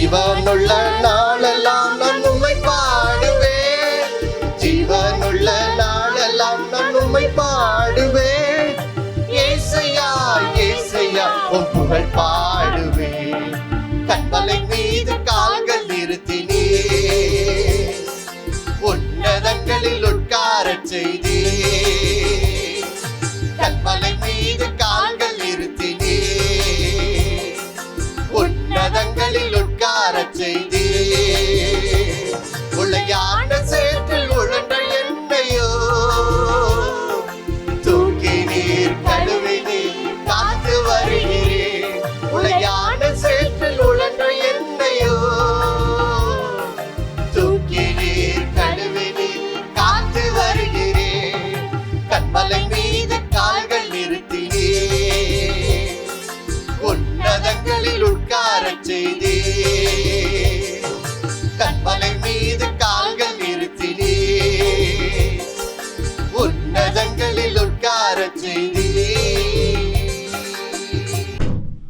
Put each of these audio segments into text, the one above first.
ஜீவனுள்ள நாளெல்லாம்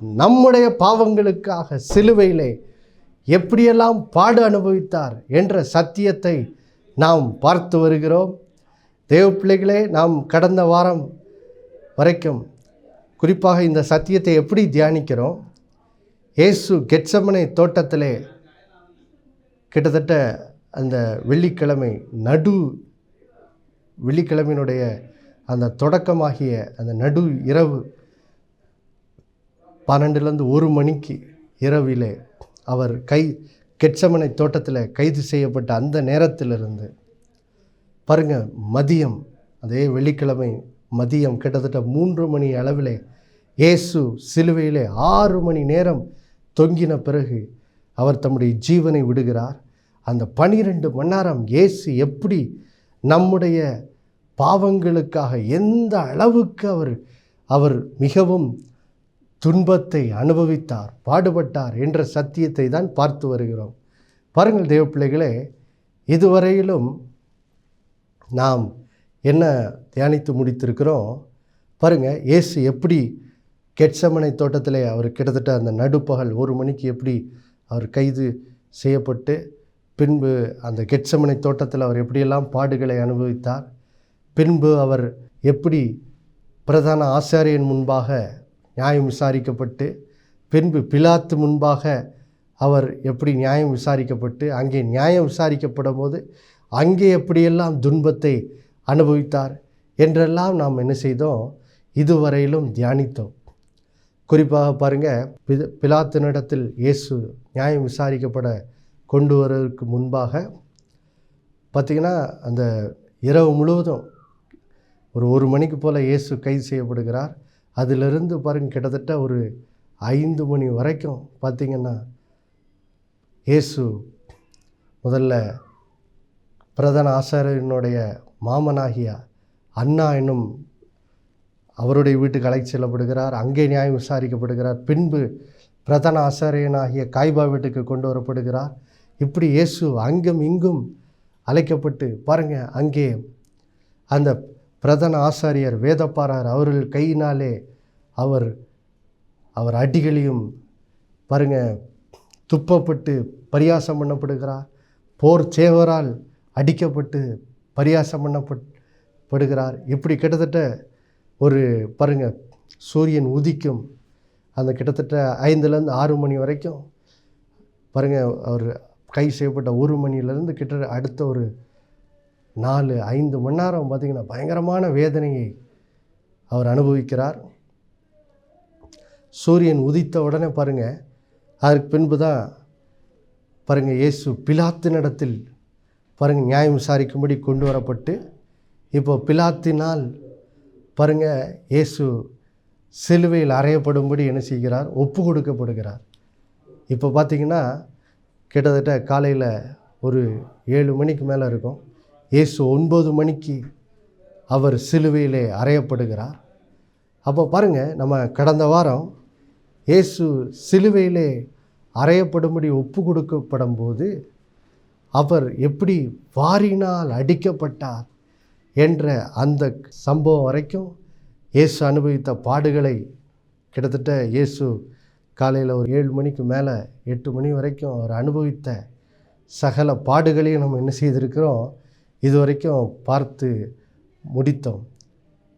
நம்முடைய பாவங்களுக்காக சிலுவையிலே எப்படியெல்லாம் பாடு அனுபவித்தார் என்ற சத்தியத்தை நாம் பார்த்து வருகிறோம். தேவ பிள்ளைகளே நாம் கடந்த வாரம் வரைக்கும் குறிப்பாக இந்த சத்தியத்தை எப்படி தியானிக்கிறோம்? இயேசு கெட்சமனை தோட்டத்திலே கிட்டத்தட்ட அந்த வெள்ளிக்கிழமை நடு வெள்ளிக்கிழமையினுடைய அந்த தொடக்கமாகிய அந்த நடு இரவு பன்னெண்டுலேருந்து ஒரு மணிக்கு இரவிலே அவர் கை கெட்சமனை தோட்டத்தில் கைது செய்யப்பட்ட அந்த நேரத்திலிருந்து பாருங்கள் மதியம் அதே வெள்ளிக்கிழமை மதியம் கிட்டத்தட்ட மூன்று மணி அளவிலே இயேசு சிலுவையிலே ஆறு மணி நேரம் தொங்கின பிறகு அவர் தம்முடைய ஜீவனை விடுகிறார். அந்த பனிரெண்டு மணி நேரம் இயேசு எப்படி நம்முடைய பாவங்களுக்காக எந்த அளவுக்கு அவர் அவர் மிகவும் துன்பத்தை அனுபவித்தார் பாடுபட்டார் என்ற சத்தியத்தை தான் பார்த்து வருகிறோம். பாருங்கள் தேவப்பிள்ளைகளே இதுவரையிலும் நாம் என்ன தியானித்து முடித்திருக்கிறோம்? பாருங்கள் இயேசு எப்படி கெட்சமனை தோட்டத்திலே அவர் கிட்டத்தட்ட அந்த நடுப்பகல் ஒரு மணிக்கு எப்படி அவர் கைது செய்யப்பட்டு பின்பு அந்த கெட்சமனை தோட்டத்தில் அவர் எப்படியெல்லாம் பாடுகளை அனுபவித்தார் பின்பு அவர் எப்படி பிரதான ஆசாரியன் முன்பாக நியாயம் விசாரிக்கப்பட்டு பின்பு பிலாத்து முன்பாக அவர் எப்படி நியாயம் விசாரிக்கப்பட்டு அங்கே நியாயம் விசாரிக்கப்படும் போது அங்கே எப்படியெல்லாம் துன்பத்தை அனுபவித்தார் என்றெல்லாம் நாம் என்ன செய்தோம்? இதுவரையிலும் தியானித்தோம். குறிப்பாக பாருங்கள் பிலாத்தினிடத்தில் இயேசு நியாயம் விசாரிக்கப்பட கொண்டு வருவதற்கு முன்பாக பார்த்திங்கன்னா அந்த இரவு முழுவதும் ஒரு ஒரு மணிக்கு போல் இயேசு கைது செய்யப்படுகிறார். அதிலிருந்து பாருங்கள் கிட்டத்தட்ட ஒரு ஐந்து மணி வரைக்கும் பார்த்திங்கன்னா இயேசு முதல்ல பிரதான ஆசாரியனுடைய மாமனாகிய அண்ணா என்னும் அவருடைய வீட்டுக்கு அழைத்து செல்லப்படுகிறார். அங்கே நியாயம் விசாரிக்கப்படுகிறார். பின்பு பிரதான ஆசாரியனாகிய காய்பா வீட்டுக்கு கொண்டு வரப்படுகிறார். இப்படி இயேசு அங்கும் இங்கும் அழைக்கப்பட்டு பாருங்க அங்கே அந்த பிரதான ஆசாரியர் வேதப்பாரார் அவர்கள் கையினாலே அவர் அவர் அடிகளையும் பாருங்க துப்பப்பட்டு பரியாசம் பண்ணப்படுகிறார். போர் சேவரால் அடிக்கப்பட்டு பரியாசம் பண்ணப்பட் படுகிறார். இப்படி கிட்டத்தட்ட ஒரு பாருங்க சூரியன் உதிக்கும் அந்த கிட்டத்தட்ட ஐந்துலேருந்து ஆறு மணி வரைக்கும் பாருங்கள் அவர் கை செய்யப்பட்ட ஒரு மணிலேருந்து கிட்ட அடுத்த ஒரு நாலு ஐந்து மணி நேரம் பார்த்திங்கன்னா பயங்கரமான வேதனையை அவர் அனுபவிக்கிறார். சூரியன் உதித்த உடனே பாருங்கள் அதற்கு பின்பு தான் பாருங்கள் இயேசு பிலாத்தினிடத்தில் பாருங்கள் நியாயம் விசாரிக்கும்படி கொண்டு வரப்பட்டு இப்போ பிலாத்தினால் பாருங்கள் இயேசு சிலுவையில் அறையப்படும்படி என்ன செய்கிறார்? ஒப்பு கொடுக்கப்படுகிறார். இப்போ பார்த்திங்கன்னா கிட்டத்தட்ட காலையில் ஒரு ஏழு மணிக்கு மேலே இருக்கும். இயேசு ஒன்பது மணிக்கு அவர் சிலுவையிலே அறையப்படுகிறார். அப்போ பாருங்கள் நம்ம கடந்த வாரம் இயேசு சிலுவையிலே அறையப்படும்படி ஒப்பு கொடுக்கப்படும் போது அவர் எப்படி வாரினால் அடிக்கப்பட்டார் என்ற அந்த சம்பவம் வரைக்கும் இயேசு அனுபவித்த பாடுகளை கிட்டத்தட்ட இயேசு காலையில் ஒரு ஏழு மணிக்கு மேலே எட்டு மணி வரைக்கும் அவர் அனுபவித்த சகல பாடுகளையும் நம்ம என்ன செய்திருக்கிறோம்? இது வரைக்கும் பார்த்து முடித்தோம்.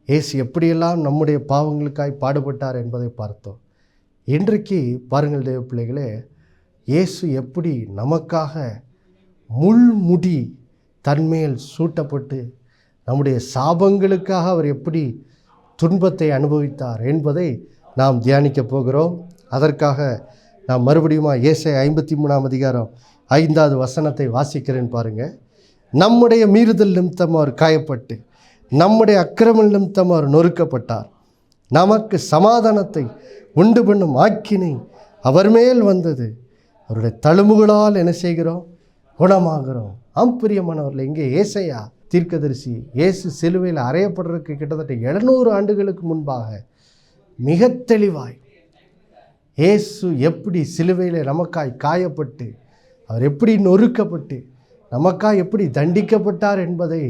ஏசு எப்படியெல்லாம் நம்முடைய பாவங்களுக்காய் பாடுபட்டார் என்பதை பார்த்தோம். இன்றைக்கு பாருங்கள் தேவ பிள்ளைகளே இயேசு எப்படி நமக்காக முள்முடி தன்மேல் சூட்டப்பட்டு நம்முடைய சாபங்களுக்காக அவர் எப்படி துன்பத்தை அனுபவித்தார் என்பதை நாம் தியானிக்கப் போகிறோம். அதற்காக நாம் மறுபடியும் இயேசை ஐம்பத்தி மூணாம் அதிகாரம் ஐந்தாவது வசனத்தை வாசிக்கிறேன் பாருங்கள் நம்முடைய மீறுதல் நிமித்தம் அவர் காயப்பட்டு நம்முடைய அக்கிரம நிமித்தம் அவர் நொறுக்கப்பட்டார். நமக்கு சமாதானத்தை உண்டு பண்ணும் ஆக்கினை அவர் மேல் வந்தது. அவருடைய தழும்புகளால் என்ன செய்கிறோம்? குணமாகிறோம். ஆம் பிரியமானவர்கள் இங்கே ஏசையா தீர்க்கதரிசி இயேசு சிலுவையில் அறையப்படுறதுக்கு கிட்டத்தட்ட எழுநூறு ஆண்டுகளுக்கு முன்பாக மிக தெளிவாய் இயேசு எப்படி சிலுவையில் நமக்காய் காயப்பட்டு அவர் எப்படி நொறுக்கப்பட்டு நமக்காக எப்படி தண்டிக்கப்பட்டார் என்பதை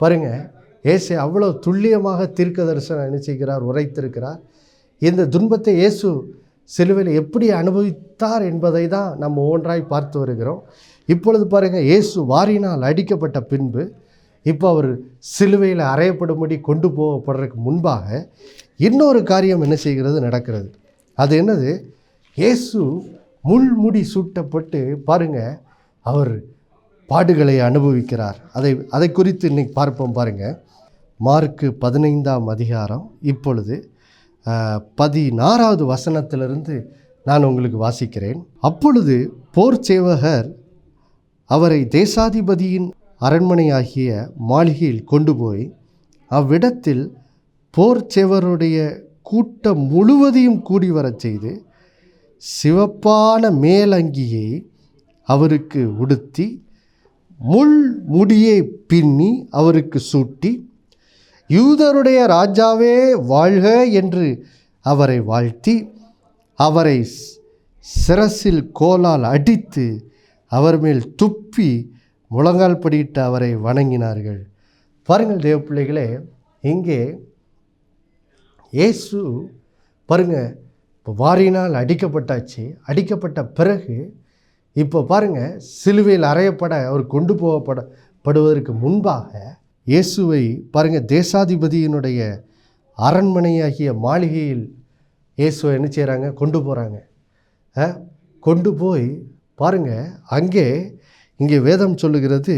பாருங்க. இயேசு அவ்வளோ துல்லியமாக தீர்க்க தரிசனம் என்ன செய்கிறார் உரைத்திருக்கிறார். இந்த துன்பத்தை இயேசு சிலுவையில் எப்படி அனுபவித்தார் என்பதை தான் நம்ம ஒன்றாய் பார்த்து வருகிறோம். இப்பொழுது பாருங்கள் இயேசு வாரினால் அடிக்கப்பட்ட பின்பு இப்போ அவர் சிலுவையில் அறையப்படும்படி கொண்டு போகப்படுறதுக்கு முன்பாக இன்னொரு காரியம் என்ன செய்கிறது நடக்கிறது. அது என்னது? இயேசு முள்முடி சூட்டப்பட்டு பாருங்கள் அவர் பாடுகளை அனுபவிக்கிறார். அதை அதை குறித்து இன்னைக்கு பார்ப்போம் பாருங்கள் மார்க்கு பதினைந்தாம் அதிகாரம் இப்பொழுது பதினாறாவது வசனத்திலிருந்து நான் உங்களுக்கு வாசிக்கிறேன். அப்பொழுது போர் சேவகர் அவரை தேசாதிபதியின் அரண்மனையாகிய மாளிகையில் கொண்டு போய் அவ்விடத்தில் போர் சேவருடைய கூட்டம் முழுவதையும் கூடி வரச் செய்து சிவப்பான மேலங்கியை அவருக்கு உடுத்தி முள் முடியை பின்னி அவருக்கு சூட்டி யூதருடைய ராஜாவே வாழ்க என்று அவரை வாழ்த்தி அவரை சிரசில் கோலால் அடித்து அவர் மேல் துப்பி முழங்கால் படியிட்டு அவரை வணங்கினார்கள். பாருங்கள் தேவ பிள்ளைகளே இங்கே இயேசு பாருங்க இப்போ வாரினால் அடிக்கப்பட்டாச்சு அடிக்கப்பட்ட பிறகு இப்போ பாருங்க சிலுவையில் அறையப்பட அவர் கொண்டு போகப்பட படுவதற்கு முன்பாக இயேசுவை பாருங்கள் தேசாதிபதியினுடைய அரண்மனையாகிய மாளிகையில் இயேசுவை என்ன செய்கிறாங்க கொண்டு போகிறாங்க கொண்டு போய் பாருங்கள் அங்கே இங்கே வேதம் சொல்லுகிறது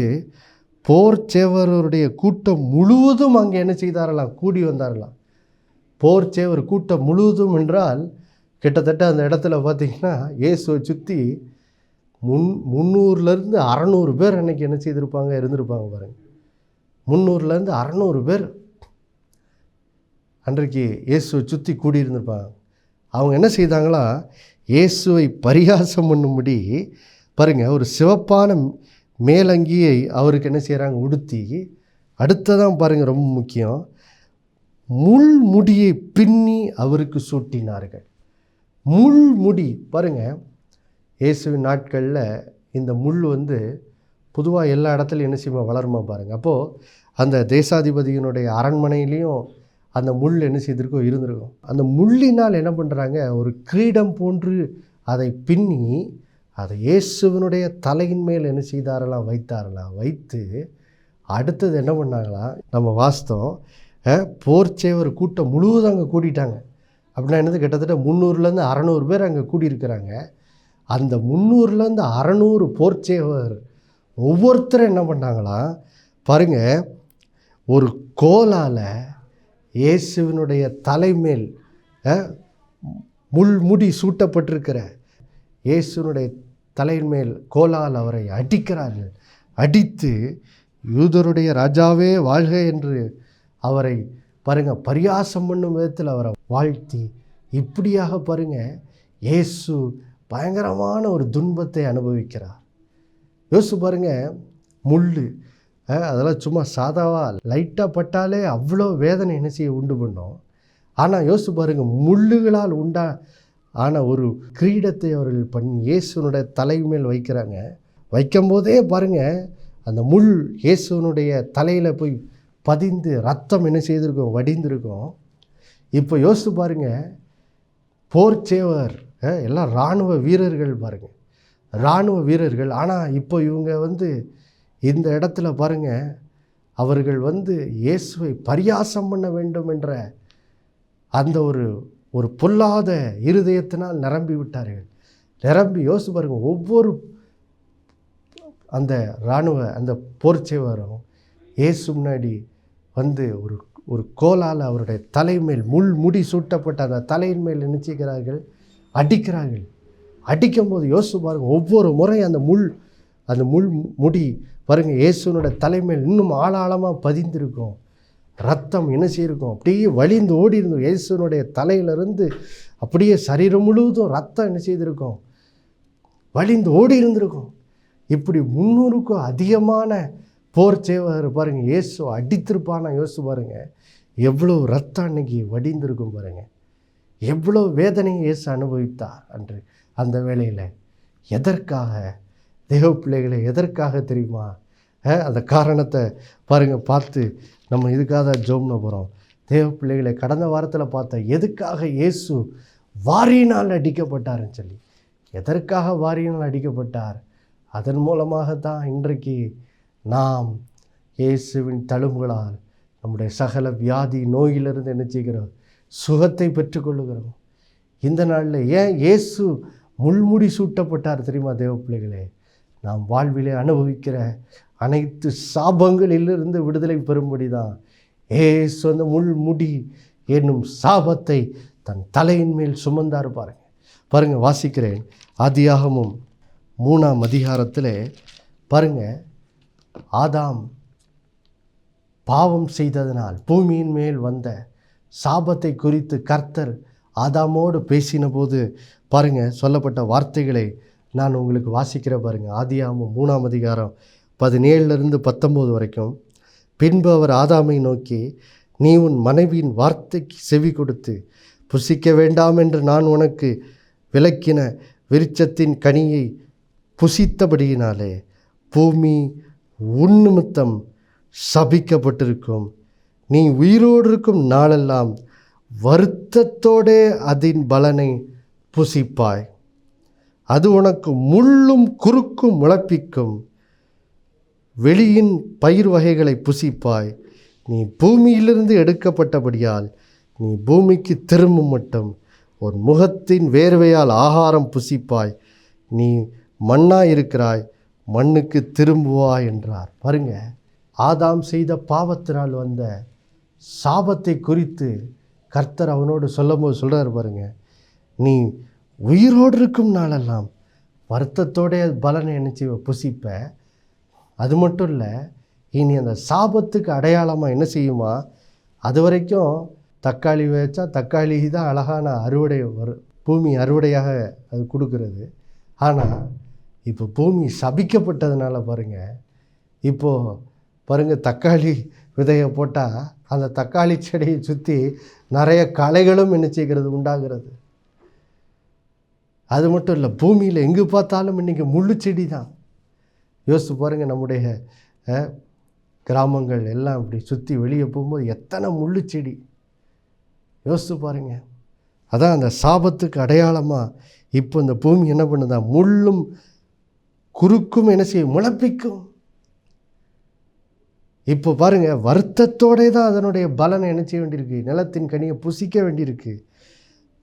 போர் சேவருடைய கூட்டம் முழுவதும் அங்கே என்ன செய்தாரலாம்? கூடி வந்தாரலாம். போர் சேவர் கூட்டம் முழுவதும் என்றால் கிட்டத்தட்ட அந்த இடத்துல பார்த்திங்கன்னா இயேசுவை சுற்றி முன் முந்நூறுலேருந்து அறநூறு பேர் அன்றைக்கி என்ன செய்திருப்பாங்க? இருந்திருப்பாங்க பாருங்கள் முந்நூறுலேருந்து அறநூறு பேர் அன்றைக்கு இயேசுவை சுற்றி கூடியிருந்திருப்பாங்க. அவங்க என்ன செய்தாங்களா? இயேசுவை பரிகாசம் பண்ணும்படி பாருங்கள் ஒரு சிவப்பான மேலங்கியை அவருக்கு என்ன செய்கிறாங்க உடுத்தி அடுத்ததான் பாருங்கள் ரொம்ப முக்கியம் முள் முடியை பின்னி அவருக்கு சூட்டினார்கள். முள் முடி பாருங்க இயேசுவின் நாட்களில் இந்த முள் வந்து பொதுவாக எல்லா இடத்துலையும் என்ன செய்யுமா? வளருமா பாருங்கள் அப்போது அந்த தேசாதிபதியினுடைய அரண்மனையிலையும் அந்த முள் என்ன செய்திருக்கோ இருந்திருக்கும் அந்த முள்ளினால் என்ன பண்ணுறாங்க ஒரு கிரீடம் போன்று அதை பின்னி அதை இயேசுவினுடைய தலையின் மேல் என்ன செய்தாரலாம் வைத்தாரலாம் வைத்து அடுத்தது என்ன பண்ணாங்களாம் நம்ம வாஸ்தவம் போர்ச்சேவர் கூட்டம் முழுவதும் அங்கே கூட்டிட்டாங்க அப்படின்னா என்னது? கிட்டத்தட்ட முந்நூறுலேருந்து அறநூறு பேர் அங்கே கூடியிருக்கிறாங்க. அந்த முந்நூறுலேருந்து அறநூறு போர்ச்சேவர் ஒவ்வொருத்தரும் என்ன பண்ணாங்களாம் பாருங்கள் ஒரு கோலால் இயேசுவினுடைய தலைமேல் முள்முடி சூட்டப்பட்டிருக்கிற இயேசுனுடைய தலைமேல் கோலால் அவரை அடிக்கிறார்கள். அடித்து யூதருடைய ராஜாவே வாழ்க என்று அவரை பாருங்க பரியாசம் பண்ணும் விதத்தில் அவரை வாழ்த்தி இப்படியாக பாருங்க இயேசு பயங்கரமான ஒரு துன்பத்தை அனுபவிக்கிறார். யோசிச்சு பாருங்க முள் அதெல்லாம் சும்மா சாதாவாக லைட்டாக பட்டாலே அவ்வளோ வேதனை என்ன செய்ய உண்டு பண்ணும். ஆனால் யோசிச்சு பாருங்கள் முள்ளுகளால் உண்டா ஆன ஒரு கிரீடத்தை அவர்கள் பண்ணி இயேசுனுடைய தலை மேல் வைக்கிறாங்க. வைக்கும்போதே பாருங்கள் அந்த முள் இயேசுனுடைய தலையில் போய் பதிந்து ரத்தம் என்ன செய்திருக்கும் வடிந்திருக்கும். இப்போ யோசிச்சு பாருங்கள் போர்ச்சேவர் எல்லாம் இராணுவ வீரர்கள் பாருங்கள் இராணுவ வீரர்கள். ஆனால் இப்போ இவங்க வந்து இந்த இடத்துல பாருங்கள் அவர்கள் வந்து இயேசுவை பரியாசம் பண்ண வேண்டும் என்ற அந்த ஒரு ஒரு பொல்லாத இருதயத்தினால் நிரம்பி விட்டார்கள். நிரம்பி யோசிச்சு பாருங்கள் ஒவ்வொரு அந்த இராணுவ அந்த போர்ச்சேவரும் இயேசு முன்னாடி வந்து ஒரு ஒரு கோலால் அவருடைய தலைமேல் முள் முடி சூட்டப்பட்ட அந்த தலையின் மேல் நினைச்சுக்கிறார்கள் அடிக்கிறார்கள். அடிக்கும்போது யோசிச்சு பாருங்க ஒவ்வொரு முறை அந்த முள் அந்த முள் முடி பாருங்க இயேசுனோட தலைமையில் இன்னும் ஆளாளமாக பதிந்திருக்கும். ரத்தம் என்ன செய்யிருக்கும் அப்படியே வழிந்து ஓடி இருந்தோம் இயேசுனுடைய தலையிலிருந்து அப்படியே சரீரம் முழுவதும் ரத்தம் என்ன செய்திருக்கும்? வழிந்து ஓடி இருந்திருக்கும் இப்படி முந்நூறுக்கும் அதிகமான போர் சேவர் பாருங்கள் இயேசு அடித்திருப்பானா யோசிச்சு பாருங்கள் எவ்வளோ ரத்தம் அன்னைக்கு வடிந்திருக்கும் பாருங்கள் எவ்வளோ வேதனையை இயேசு அனுபவித்தார் அன்று அந்த வேளையில். எதற்காக? தேவ பிள்ளைகளை எதற்காக தெரியுமா? அந்த காரணத்தை பாருங்கள் பார்த்து நம்ம இதுக்காக தான் ஜோம்னு போகிறோம் தேவ பிள்ளைகளை கடந்த வாரத்தில் பார்த்த எதுக்காக இயேசு வாரியினால் அடிக்கப்பட்டாருன்னு சொல்லி. எதற்காக வாரியினால் அடிக்கப்பட்டார்? அதன் மூலமாக தான் இன்றைக்கு நாம் இயேசுவின் தழும்புகளால் நம்முடைய சகல வியாதி நோயிலிருந்து என்ன செய்கிறோம்? சுகத்தை பெற்றுக்கொள்ளுகிறோம். இந்த நாளில் ஏன் இயேசு முள்முடி சூட்டப்பட்டார் தெரியுமா தேவ பிள்ளைகளே நாம் வாழ்விலே அனுபவிக்கிற அனைத்து சாபங்களிலிருந்து விடுதலை பெறும்படி தான் ஏசு அந்த முள்முடி என்னும் சாபத்தை தன் தலையின் மேல் சுமந்தார் பாருங்க. பாருங்கள் வாசிக்கிறேன். ஆதியாகமும் மூணாம் அதிகாரத்தில் பாருங்கள் ஆதாம் பாவம் செய்ததனால் பூமியின் மேல் வந்த சாபத்தை குறித்து கர்த்தர் ஆதாமோடு பேசின போது பாருங்க சொல்லப்பட்ட வார்த்தைகளை நான் உங்களுக்கு வாசிக்கிற பாருங்கள் ஆதியாமும் மூணாம் அதிகாரம் பதினேழுலேருந்து பத்தொம்போது வரைக்கும். பின்பு அவர் ஆதாமை நோக்கி நீ உன் மனைவியின் வார்த்தைக்கு செவி கொடுத்து புசிக்க வேண்டாம் என்று நான் உனக்கு விளக்கின விருச்சத்தின் கனியை புசித்தபடியினாலே பூமி உன் நிமித்தம் சபிக்கப்பட்டிருக்கும். நீ உயிரோடு இருக்கும் நாளெல்லாம் வருத்தத்தோடே அதன் பலனை புசிப்பாய். அது உனக்கு முள்ளும் குறுக்கும் முளப்பிக்கும். வெளியின் பயிர் வகைகளை புசிப்பாய். நீ பூமியிலிருந்து எடுக்கப்பட்டபடியால் நீ பூமிக்கு திரும்பும் மட்டும். உன் முகத்தின் வேர்வையால் ஆகாரம் புசிப்பாய். நீ மண்ணா இருக்கிறாய் மண்ணுக்கு திரும்புவாய் என்றார். பாருங்க ஆதாம் செய்த பாவத்தினால் வந்த சாபத்தை குறித்து கர்த்தர் அவனோடு சொல்லும்போது சொல்கிறார் பாருங்க. நீ உயிரோடு இருக்கும் நாளெல்லாம் வருத்தத்தோடைய பலனை நினச்சி புசிப்ப. அது மட்டும் இல்லை இனி அந்த சாபத்துக்கு அடையாளமாக என்ன செய்யுமா? அது வரைக்கும் தக்காளி வச்சா தக்காளி தான் அழகான அறுவடை வரும் பூமி அறுவடையாக அது கொடுக்கறது. ஆனால் இப்போ பூமி சபிக்கப்பட்டதுனால பாருங்கள் இப்போது பாருங்கள் தக்காளி விதையை போட்டால் அந்த தக்காளி செடியை சுற்றி நிறைய களைகளும் என்ன செய்கிறது உண்டாகிறது. அது மட்டும் இல்லை பூமியில் எங்கே பார்த்தாலும் இன்றைக்கி முள்ளு செடி தான் யோசித்து பாருங்கள் நம்முடைய கிராமங்கள் எல்லாம் இப்படி சுற்றி வெளியே போகும்போது எத்தனை முள்ளு செடி. யோசித்து பாருங்கள் அதான் அந்த சாபத்துக்கு அடையாளமாக இப்போ இந்த பூமி என்ன பண்ணுதா? முள்ளும் குறுக்கும் என்ன செய்யும்? முளப்பிக்கும். இப்போ பாருங்கள் வருத்தத்தோடே தான் அதனுடைய பலனை என்ன செய்ய வேண்டியிருக்கு? நிலத்தின் கனியை புசிக்க வேண்டியிருக்கு.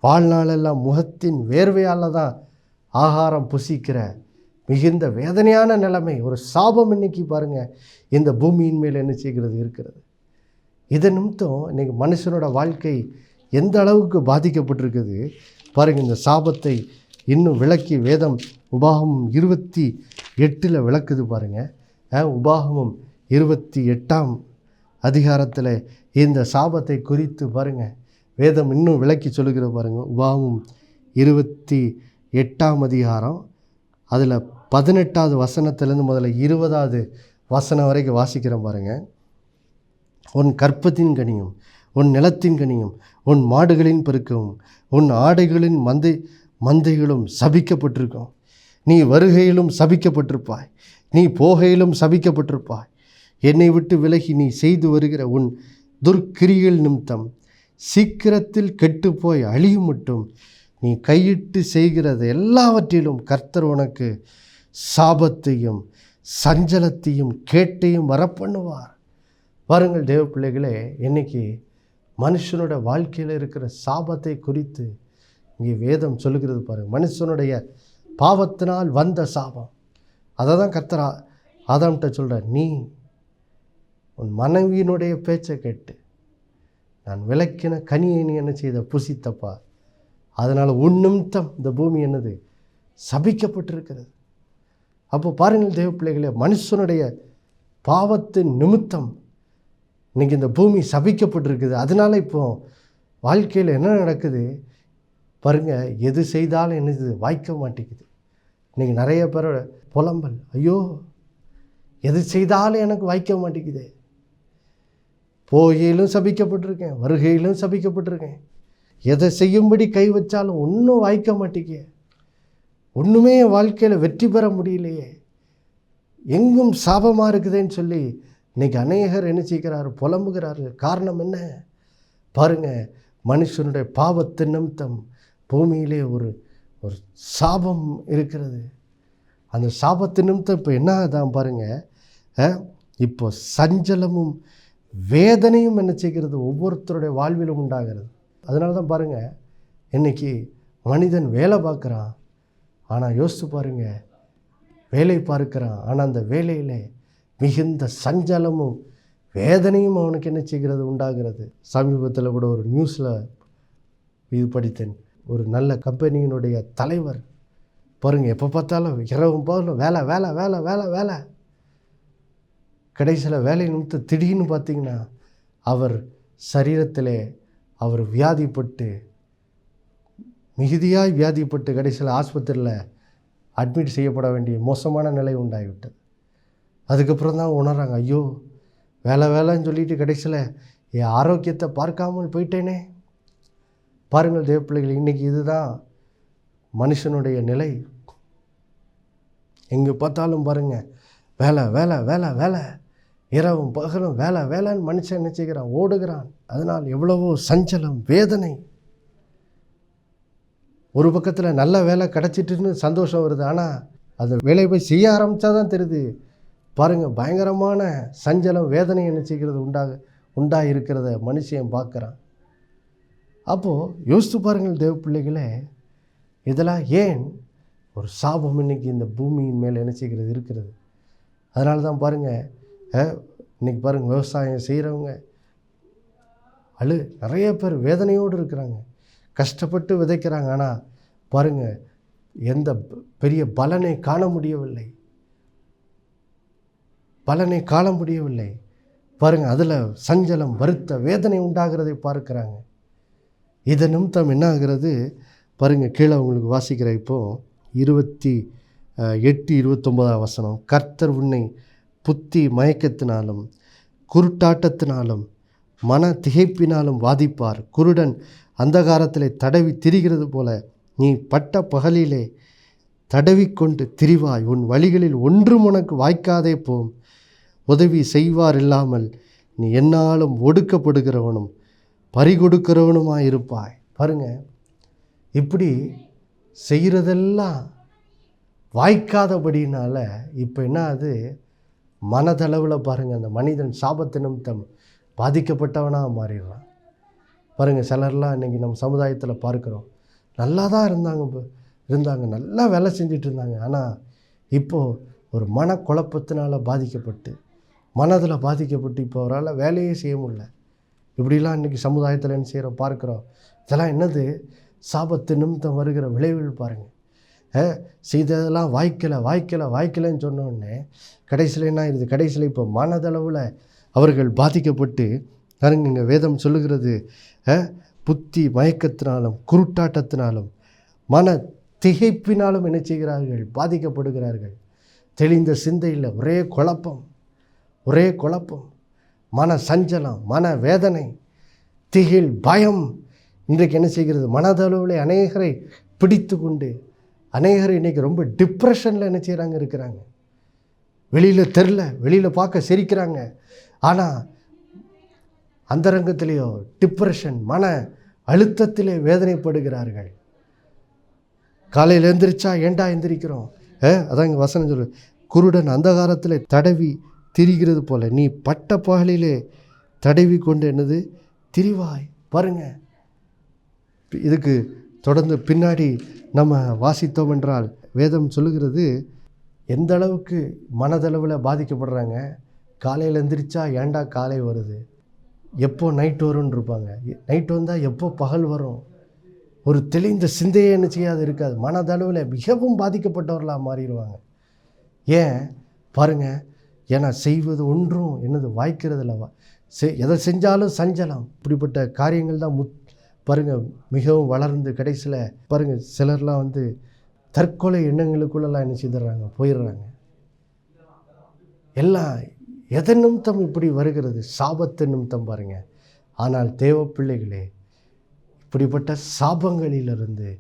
வாழ்நாளெல்லாம் முகத்தின் வேர்வையால் தான் ஆகாரம் புசிக்கிற மிகுந்த வேதனையான நிலைமை ஒரு சாபம் இன்னைக்கு பாருங்கள் இந்த பூமியின் மேல் என்ன செய்கிறது இருக்கிறது. இதன் நிமித்தம் இன்றைக்கி மனுஷனோட வாழ்க்கை எந்த அளவுக்கு பாதிக்கப்பட்டிருக்குது? பாருங்கள் இந்த சாபத்தை இன்னும் விளக்கி வேதம் உபாகமும் இருபத்தி எட்டில் விளக்குது பாருங்கள் உபாகமும் உபாகமம் இருபத்தி எட்டாம் அதிகாரத்தில் இந்த சாபத்தை குறித்து பாருங்கள் வேதம் இன்னும் விளக்கி சொல்லுகிற பாருங்கள் உபாவும் இருபத்தி எட்டாம் அதிகாரம் அதில் பதினெட்டாவது வசனத்திலேருந்து முதல்ல இருபதாவது வசனம் வரைக்கும் வாசிக்கிறேன் பாருங்கள் உன் கற்பத்தின் கனியும் உன் நிலத்தின் கனியும் உன் மாடுகளின் பெருக்கவும் உன் ஆடைகளின் மந்தை மந்தைகளும் சபிக்கப்பட்டிருக்கும். நீ வருகையிலும் சபிக்கப்பட்டிருப்பாய். நீ போகையிலும் சபிக்கப்பட்டிருப்பாய். என்னை விட்டு விலகி நீ செய்து வருகிற உன் துர்க்கிரிகள் நிமித்தம் சீக்கிரத்தில் கெட்டுப்போய் அழியும் மட்டும் நீ கையிட்டு செய்கிறது எல்லாவற்றிலும் கர்த்தர் உனக்கு சாபத்தையும் சஞ்சலத்தையும் கேட்டையும் வரப்பண்ணுவார். வாருங்கள் தேவ பிள்ளைகளே இன்னைக்கு மனுஷனோட வாழ்க்கையில் இருக்கிற சாபத்தை குறித்து இங்கே வேதம் சொல்லுகிறது பாருங்கள் மனுஷனுடைய பாவத்தினால் வந்த சாபம். அதை தான் கர்த்தரா ஆ- ஆதாம்கிட்ட சொல்கிறார் நீ உன் மனைவியினுடைய பேச்சை கேட்டு நான் விளக்கின கனியை நீ என்ன செய்த? புசித்தப்பா. அதனால் உன் நிமித்தம் இந்த பூமி என்னது? சபிக்கப்பட்டிருக்கிறது. அப்போ பாருங்கள் தேவ பிள்ளைகளே மனுஷனுடைய பாவத்தின் நிமித்தம் இன்னைக்கு இந்த பூமி சபிக்கப்பட்டிருக்குது. அதனால் இப்போ வாழ்க்கையில் என்ன நடக்குது? பாருங்கள் எது செய்தாலும் என்னது? வாய்க்க மாட்டேங்குது. இன்றைக்கி நிறைய பேரோட புலம்பல் ஐயோ எது செய்தாலும் எனக்கு வாய்க்க மாட்டேங்குது. போகையிலும் சபிக்கப்பட்டிருக்கேன் வருகையிலும் சபிக்கப்பட்டிருக்கேன். எதை செய்யும்படி கை வச்சாலும் ஒன்றும் வாய்க்க மாட்டேங்க. ஒன்றுமே என் வாழ்க்கையில் வெற்றி பெற முடியலையே. எங்கும் சாபமாக இருக்குதுன்னு சொல்லி இன்றைக்கி அநேகர் என்ன செய்கிறார்? புலம்புகிறார்கள். காரணம் என்ன? பாருங்கள் மனுஷனுடைய பாவத்து நிமித்தம் பூமியிலே ஒரு ஒரு சாபம் இருக்கிறது. அந்த சாபத்து நிமித்தம் இப்போ என்ன தான் பாருங்கள் இப்போ சஞ்சலமும் வேதனையும் என்ன செய்கிறது? ஒவ்வொருத்தருடைய வாழ்விலும் உண்டாகிறது. அதனால தான் பாருங்கள் இன்னைக்கு மனிதன் வேலை பார்க்குறான் ஆனால் யோசித்து பாருங்கள் வேலை பார்க்குறான் ஆனால் அந்த வேலையில் மிகுந்த சஞ்சலமும் வேதனையும் அவனுக்கு என்ன செய்கிறது? உண்டாகிறது. சமீபத்தில் கூட ஒரு நியூஸில் இது படித்தேன். ஒரு நல்ல கம்பெனியினுடைய தலைவர் பாருங்கள் எப்போ பார்த்தாலும் இரவும் போகலும் வேலை வேலை வேலை வேலை வேலை கடைசியில் வேலை நிமித்த திடீர்னு பார்த்தீங்கன்னா அவர் சரீரத்திலே அவர் வியாதிப்பட்டு மிகுதியாய் வியாதிப்பட்டு கடைசியில் ஆஸ்பத்திரியில் அட்மிட் செய்யப்பட வேண்டிய மோசமான நிலை உண்டாகிவிட்டது. அதுக்கப்புறம் தான் உணர்றாங்க ஐயோ வேலை வேலைன்னு சொல்லிட்டு கடைசியில் என் ஆரோக்கியத்தை பார்க்காமல் போயிட்டேனே. பாருங்கள் தேவ பிள்ளைகள் இன்றைக்கி இதுதான் மனுஷனுடைய நிலை. எங்கே பார்த்தாலும் பாருங்கள் வேலை வேலை வேலை வேலை. இரவும் பகலும் வேலை வேலைன்னு மனுஷன் என்ன செய்கிறான்? ஓடுகிறான். அதனால் எவ்வளவோ சஞ்சலம் வேதனை. ஒரு பக்கத்தில் நல்ல வேலை கிடச்சிட்டுன்னு சந்தோஷம் வருது. ஆனால் அந்த வேலையை போய் செய்ய ஆரம்பித்தா தான் தெரியுது. பாருங்கள் பயங்கரமான சஞ்சலம் வேதனை என்ன செய்கிறது உண்டாக உண்டாக இருக்கிறத மனுஷன் பார்க்குறான். அப்போது யோசித்து பாருங்கள் தேவ பிள்ளைகளே இதெல்லாம் ஏன் ஒரு சாபம் இன்னைக்கு இந்த பூமியின் மேலே என்ன செய்கிறது இருக்கிறது? அதனால தான் பாருங்கள் இன்னைக்கு பாருங்கள் விவசாயம் செய்கிறவங்க அழு நிறைய பேர் வேதனையோடு இருக்கிறாங்க. கஷ்டப்பட்டு விதைக்கிறாங்க. ஆனால் பாருங்கள் எந்த பெரிய பலனை காண முடியவில்லை. பலனை காண முடியவில்லை. பாருங்கள் அதில் சஞ்சலம் வருத்த வேதனை உண்டாகிறதை பார்க்குறாங்க. இது நிமித்தம் என்ன ஆகிறது பாருங்கள் கீழே உங்களுக்கு வாசிக்கிற இப்போது இருபத்தி எட்டு இருபத்தொம்போதாம் வசனம். கர்த்தர் உன்னை புத்தி மயக்கத்தினாலும் குருட்டாட்டத்தினாலும் மன திகைப்பினாலும் வாதிப்பார். குருடன் அந்தகாரத்திலே தடவி திரிகிறது போல நீ பட்ட பகலிலே தடவிக்கொண்டு திரிவாய். உன் வழிகளில் ஒன்றும் உனக்கு வாய்க்காதே போம். உதவி செய்வார் இல்லாமல் நீ என்னாலும் ஒடுக்கப்படுகிறவனும் பறிகொடுக்கிறவனுமாக இருப்பாய் பாருங்க இப்படி செய்கிறதெல்லாம் வாய்க்காதபடினால இப்போ என்ன அது மனதளவில் பாருங்கள் அந்த மனிதன் சாபத்து நிமித்தம் பாதிக்கப்பட்டவனாக மாறிடுறான். பாருங்கள் சிலர்லாம் இன்றைக்கி நம்ம சமுதாயத்தில் பார்க்குறோம். நல்லா தான் இருந்தாங்க இப்போ இருந்தாங்க நல்லா வேலை செஞ்சுட்டு இருந்தாங்க. ஆனால் இப்போது ஒரு மனக்குழப்பத்தினால் பாதிக்கப்பட்டு மனதில் பாதிக்கப்பட்டு இப்போ அவரால் வேலையே செய்ய முடியல. இப்படிலாம் இன்றைக்கி சமுதாயத்தில் என்ன செய்கிறோம் பார்க்குறோம். இதெல்லாம் என்னது? சாபத்து நிமித்தம் வருகிற விளைவுகள் பாருங்கள் செய்ததெல்லாம் வாய்க்கலை வாய்க்கலை வாய்க்கலைன்னு சொன்னோடனே கடைசியில் என்ன ஆயிடுது கடைசியில் இப்போ மனதளவில் அவர்கள் பாதிக்கப்பட்டு பாருங்க இங்கே வேதம் சொல்லுகிறது புத்தி மயக்கத்தினாலும் குருட்டாட்டத்தினாலும் மன திகைப்பினாலும் என்ன செய்கிறார்கள்? பாதிக்கப்படுகிறார்கள். தெளிந்த சிந்தையில் ஒரே குழப்பம் ஒரே குழப்பம். மன சஞ்சலம் மன வேதனை திகில் பயம். இன்றைக்கு என்ன செய்கிறது? மனதளவில் அநேகரை பிடித்து கொண்டு அநேகர் இன்றைக்கி ரொம்ப டிப்ரெஷனில் என்ன செய்கிறாங்க இருக்கிறாங்க. வெளியில் தெரில வெளியில் பார்க்க சிரிக்கிறாங்க. ஆனால் அந்தரங்கத்திலேயோ டிப்ரெஷன் மன அழுத்தத்திலே வேதனைப்படுகிறார்கள். காலையில் எந்திரிச்சா ஏண்டா எந்திரிக்கிறோம்? ஏ அதான் இங்கே வசனம் சொல்லு குருடன் அந்தகாரத்தில் தடவி திரிகிறது போல் நீ பட்ட பகலிலே தடவி கொண்டு என்னது? திரிவாய். பாருங்க. இதுக்கு தொடர்ந்து பின்னாடி நம்ம வாசித்தோம் என்றால் வேதம் சொல்லுகிறது எந்த அளவுக்கு மனதளவில் பாதிக்கப்படுறாங்க? காலையில் எந்திரிச்சா ஏண்டா காலை வருது? எப்போ நைட் வரும்னு இருப்பாங்க. நைட் வந்தால் எப்போ பகல் வரும்? ஒரு தெளிந்த சிந்தையே என்ன செய்யாது இருக்காது. மனதளவில் மிகவும் பாதிக்கப்பட்டவர்களாக மாறிடுவாங்க. ஏன்? பாருங்கள் ஏன்னா செய்வது ஒன்றும் என்னது வாய்க்கிறது செ எதை செஞ்சாலும் சஞ்சலம். இப்படிப்பட்ட காரியங்கள் தான் முத் பாருங்கள் மிகவும் வளர்ந்து கடைசியில் பாருங்கள் சிலர்லாம் வந்து தற்கொலை எண்ணங்களுக்குள்ளெல்லாம் என்ன செய்துடுறாங்க போயிடுறாங்க. எல்லாம் எதன் நிமித்தம் இப்படி வருகிறது சாபத்து நிமித்தம் பாருங்கள் ஆனால் தேவ பிள்ளைகளே இப்படிப்பட்ட சாபங்களிலிருந்து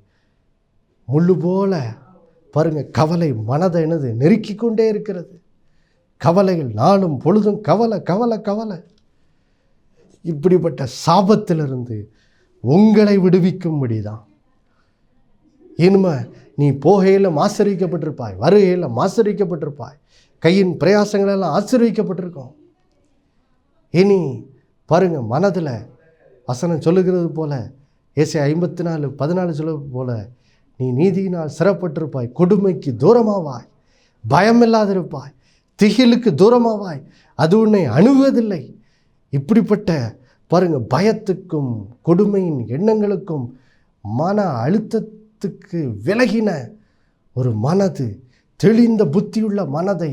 முள்ளு போல பாருங்க கவலை மனதை எனது நெருக்கி கொண்டே இருக்கிறது. கவலைகள் நாளும் பொழுதும் கவலை கவலை கவலை. இப்படிப்பட்ட சாபத்திலிருந்து உங்களை விடுவிக்கும்படிதான். இனிமே நீ போகையில் ஆசிரியக்கப்பட்டிருப்பாய் வருகையில் ஆசிரியக்கப்பட்டிருப்பாய் கையின் பிரயாசங்களெல்லாம் எல்லாம் இனி பாருங்க மனதில் வசனம் சொல்லுகிறது போல ஏசை ஐம்பத்தி நாலு பதினாலு சொல்லுவது போல நீ நீதியினால் சிறப்பட்டிருப்பாய் கொடுமைக்கு தூரமாவாய் பயமில்லாதிருப்பாய் திகிலுக்கு தூரமாவாய் அது உன்னை அணுகுவதில்லை. இப்படிப்பட்ட பாருங்கள் பயத்துக்கும் கொடுமையின் எண்ணங்களுக்கும் மன அழுத்தத்துக்கு விலகின ஒரு மனது தெளிந்த புத்தியுள்ள மனதை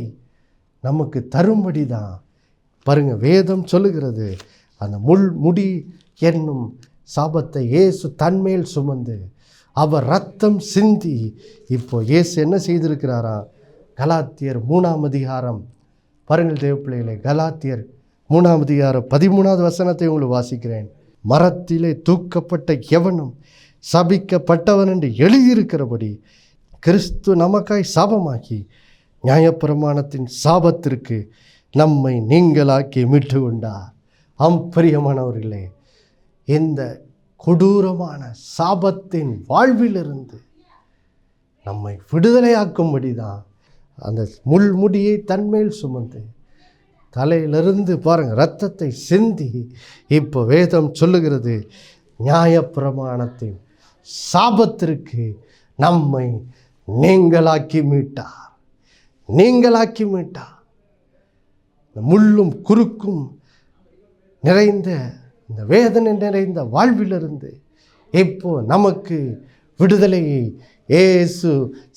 நமக்கு தரும்படி தான் பாருங்கள் வேதம் சொல்லுகிறது. அந்த முள் முடி என்னும் சாபத்தை இயேசு தன்மேல் சுமந்து அவர் ரத்தம் சிந்தி இப்போ இயேசு என்ன செய்திருக்கிறாரா? கலாத்தியர் மூணாம் அதிகாரம். பாருங்கள் தேவப்பிள்ளைகளே கலாத்தியர் மூணாம் அதிகாரம் பதிமூணாவது வசனத்தை உங்களுக்கு வாசிக்கிறேன். மரத்திலே தூக்கப்பட்ட எவனும் சபிக்கப்பட்டவன் என்று எழுதியிருக்கிறபடி கிறிஸ்து நமக்காய் சாபமாக்கி நியாயப்பிரமாணத்தின் சாபத்திற்கு நம்மை நீங்களாக்கி மீட்டு கொண்டார் ஆம் பிரியமானவர்களே இந்த கொடூரமான சாபத்தின் வாழ்விலிருந்து நம்மை விடுதலையாக்கும்படி தான் அந்த முள்முடியை தன்மேல் சுமந்து தலையிலிருந்து பாருங்கள் ரத்தத்தை சிந்தி இப்போ வேதம் சொல்லுகிறது நியாயப்பிரமாணத்தின் சாபத்திற்கு நம்மை நீங்களாக்கி மீட்டார். நீங்களாக்கி மீட்டார். முள்ளும் குறுக்கும் நிறைந்த இந்த வேதனை நிறைந்த வாழ்விலிருந்து இப்போ நமக்கு விடுதலையை ஏசு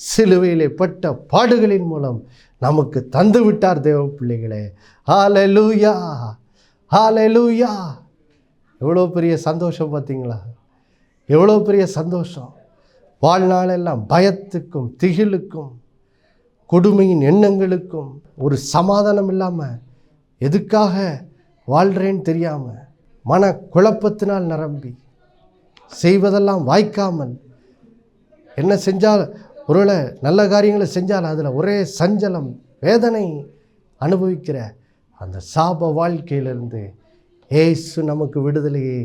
சிலுவையிலே பட்ட பாடுகளின் மூலம் நமக்கு தந்து விட்டார் தேவ பிள்ளைகளே. ஹாலலூயா ஹாலலூயா எவ்வளோ பெரிய சந்தோஷம் பார்த்தீங்களா? எவ்வளோ பெரிய சந்தோஷம். வாழ்நாளெல்லாம் பயத்துக்கும் திகிலுக்கும் கொடுமையின் எண்ணங்களுக்கும் ஒரு சமாதானம் இல்லாமல் எதுக்காக வாழ்கிறேன்னு தெரியாமல் மன குழப்பத்தினால் நிரம்பி செய்வதெல்லாம் வாய்க்காமல் என்ன செஞ்சால் ஒருவேளை நல்ல காரியங்களை செஞ்சால் அதில் ஒரே சஞ்சலம் வேதனை அனுபவிக்கிற அந்த சாப வாழ்க்கையிலிருந்து ஏசு நமக்கு விடுதலையை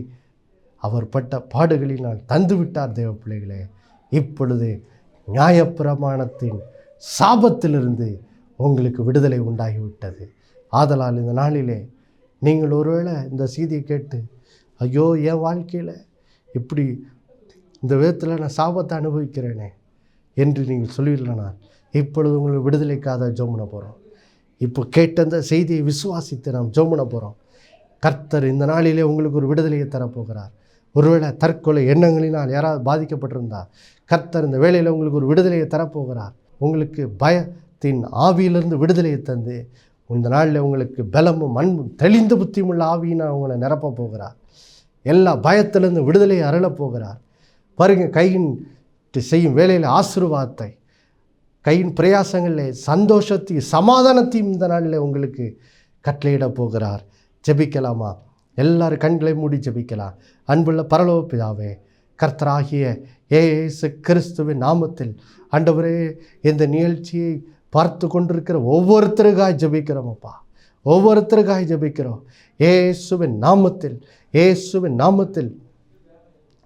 அவர் பட்ட பாடுகளினால் தந்துவிட்டார் தேவ பிள்ளைகளே. இப்பொழுது நியாயப்பிரமாணத்தின் சாபத்திலிருந்து உங்களுக்கு விடுதலை உண்டாகிவிட்டது. ஆதலால் இந்த நாளிலே நீங்கள் ஒருவேளை இந்த செய்தியை கேட்டு ஐயோ என் வாழ்க்கையில் இப்படி இந்த விதத்தில் நான் சாபத்தை அனுபவிக்கிறேனே என்று நீங்கள் சொல்லிடலனால் இப்பொழுது உங்களுக்கு விடுதலைக்காக ஜோம் பண்ண போகிறோம் இப்போ கேட்ட அந்த செய்தியை விசுவாசித்து நாம் ஜோம் பண்ண போகிறோம் கர்த்தர் இந்த நாளிலே உங்களுக்கு ஒரு விடுதலையை தரப்போகிறார். ஒருவேளை தற்கொலை எண்ணங்களினால் யாராவது பாதிக்கப்பட்டிருந்தா கர்த்தர் இந்த வேலையில் உங்களுக்கு ஒரு விடுதலையை தரப்போகிறார். உங்களுக்கு பயத்தின் ஆவியிலிருந்து விடுதலையை தந்து இந்த நாளில் உங்களுக்கு பலமும் அன்பும் தெளிந்த புத்தியுமுள்ள ஆவியினால் உங்களை நிரப்ப போகிறார். எல்லா பயத்திலிருந்து விடுதலையை அருளப் போகிறார். பாருங்கள் கையின் செய்யும் வேலையில் ஆசிர்வாதத்தை கையின் பிரயாசங்களில் சந்தோஷத்தையும் சமாதானத்தையும் இந்த நாளில் உங்களுக்கு கட்டளையிட போகிறார். ஜெபிக்கலாமா? எல்லாரும் கண்களை மூடி ஜெபிக்கலாம் அன்புள்ள பரலோக பிதாவே கர்த்தராகிய ஏசு கிறிஸ்துவின் நாமத்தில் ஆண்டவரே இந்த நிகழ்ச்சியை பார்த்து கொண்டிருக்கிற ஒவ்வொருத்தருக்காய் ஜபிக்கிறோமப்பா ஒவ்வொருத்தருக்காய் ஜெபிக்கிறோம். ஏசுவின் நாமத்தில் ஏசுவின் நாமத்தில்.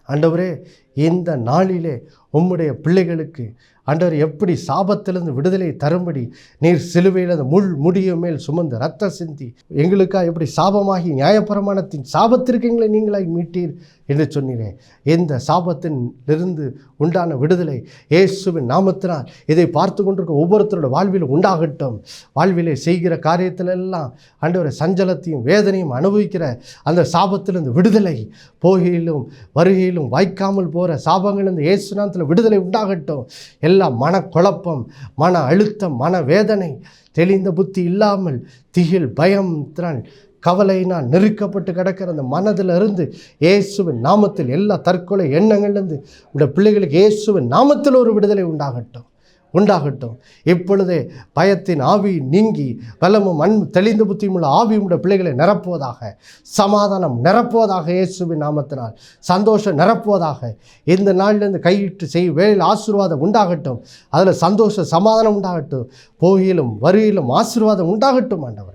ஆண்டவரே இந்த நாளிலே உம்முடைய பிள்ளைகளுக்கு ஆண்டவர் எப்படி சாபத்திலிருந்து விடுதலை தரும்படி நீர் சிலுவையில் அந்த முள் முடிய மேல் சுமந்து ரத்த சிந்தி எங்களுக்காக எப்படி சாபமாகி நியாயப்பிரமாணத்தின் சாபத்திற்கு எங்களை நீங்களாய் மீட்டீர் என்று சொன்னீரே. இந்த சாபத்திலிருந்து உண்டான விடுதலை இயேசுவின் நாமத்தினால்? இதை பார்த்து கொண்டிருக்க ஒவ்வொருத்தரோட வாழ்வில் உண்டாகட்டும். வாழ்விலே செய்கிற காரியத்திலெல்லாம் ஆண்டவரை சஞ்சலத்தையும் வேதனையும் அனுபவிக்கிற அந்த சாபத்திலிருந்து விடுதலை போகையிலும் வருகையிலும் வாய்க்காமல் போகிற சாபங்களிலிருந்து இயேசுநாமத்தில் விடுதலை உண்டாகட்டும். எல்லாம் மனக்குழப்பம் மன அழுத்தம் மன வேதனை தெளிந்த புத்தி இல்லாமல் திகில் பயம் திறன் கவலையினால் நெருக்கப்பட்டு கிடக்கிற அந்த மனதில் இருந்து இயேசுவின் நாமத்தில் எல்லா தற்கொலை எண்ணங்கள்லேருந்து உடைய பிள்ளைகளுக்கு இயேசுவின் நாமத்தில் ஒரு விடுதலை உண்டாகட்டும் உண்டாகட்டும். இப்பொழுதே பயத்தின் ஆவி நீங்கி பலமும் அன் தெளிந்த புத்தியும் உள்ள ஆவி உடைய பிள்ளைகளை நிரப்புவதாக சமாதானம் நிரப்புவதாக இயேசுவின் நாமத்தினால் சந்தோஷம் நிரப்புவதாக இந்த நாளிலிருந்து கையிட்டு செய் வேலையில் ஆசீர்வாதம் உண்டாகட்டும். அதில் சந்தோஷ சமாதானம் உண்டாகட்டும். போகிலும் வரியிலும் ஆசீர்வாதம் உண்டாகட்டும் ஆண்டவர்.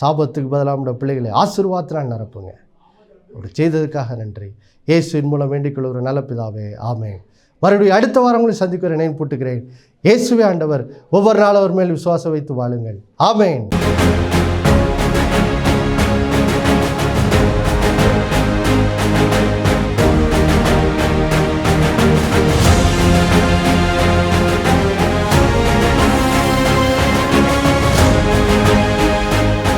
சாபத்துக்கு பதிலாக நம்முடைய பிள்ளைகளை ஆசீர்வாதத்தினால் நிரப்புங்க. அப்படி செய்ததுக்காக நன்றி. இயேசுவின் மூலம் வேண்டிக்கொள்ள ஒரு நல்ல பிதாவே ஆமே மறுபடியும் அடுத்த வாரம் உங்களை சந்திக்கிற நினைவு போட்டுக்கிறேன் இயேசுவே ஆண்டவர் ஒவ்வொரு நாளும் அவர் மேல் விசுவாசம் வைத்து வாழுங்கள். ஆமேன்.